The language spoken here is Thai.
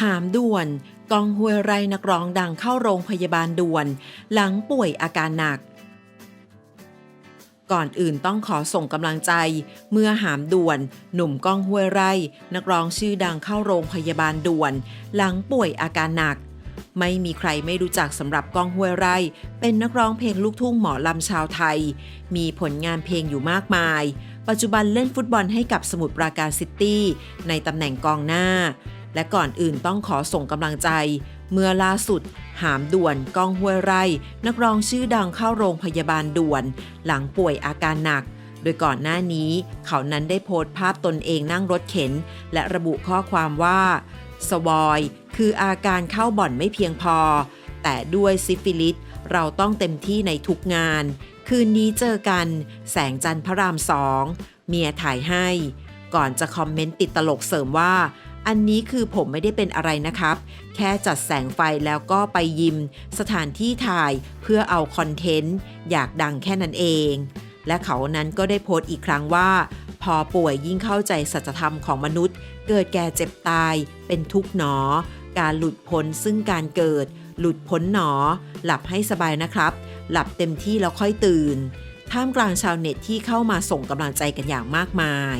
หามด่วนกองห้วยไรนักร้องดังเข้าโรงพยาบาลด่วน หลังป่วยอาการหนัก ก่อนอื่นต้องขอส่งกำลังใจ เมื่อหามด่วน หนุ่มก้องห้วยไร่ นักร้องชื่อดังเข้าโรงพยาบาลด่วน หลังป่วยอาการหนัก ไม่มีใครไม่รู้จักสำหรับก้องห้วยไร่ เป็นนักร้องเพลงลูกทุ่งหมอลำชาวไทย มีผลงานเพลงอยู่มากมาย ปัจจุบันเล่นฟุตบอลให้กับสมุทรปราการซิตี้ในตำแหน่งกองหน้า และก่อนอื่นต้องขอส่งกำลังใจ เมื่อล่าสุด หามด่วนก้องห้วยไร่ นักร้องชื่อดังเข้าโรงพยาบาลด่วน หลังป่วยอาการหนักโดยก่อนหน้านี้ เขานั้นได้โพสต์ภาพตนเองนั่งรถเข็น และระบุข้อความว่า สวอย คืออาการเข้าบ่อนไม่เพียงพอ แต่ด้วยซิฟิลิสเราต้องเต็มที่ในทุกงาน คืนนี้เจอกัน แสงจันทร์พระรามสองเมียถ่ายให้ ก่อนจะคอมเมนต์ติดตลกเสริมว่า อันนี้คือผมไม่ได้เป็นอะไรนะครับ แค่จัดแสงไฟแล้วก็ไปยิม สถานที่ถ่ายเพื่อเอาคอนเทนต์ อยากดังแค่นั้นเอง และเขานั้นก็ได้โพสต์อีกครั้งว่า อป่วยยิ่งเข้าใจสัจธรรมของมนุษย์ เกิดแก่เจ็บตาย เป็นทุกข์หนอ การหลุดพ้นซึ่งการเกิด หลุดพ้นหนอ หลับให้สบายนะครับ หลับเต็มที่แล้วค่อยตื่น ท่ามกลางชาวเน็ตที่เข้ามาส่งกำลังใจกันอย่างมากมาย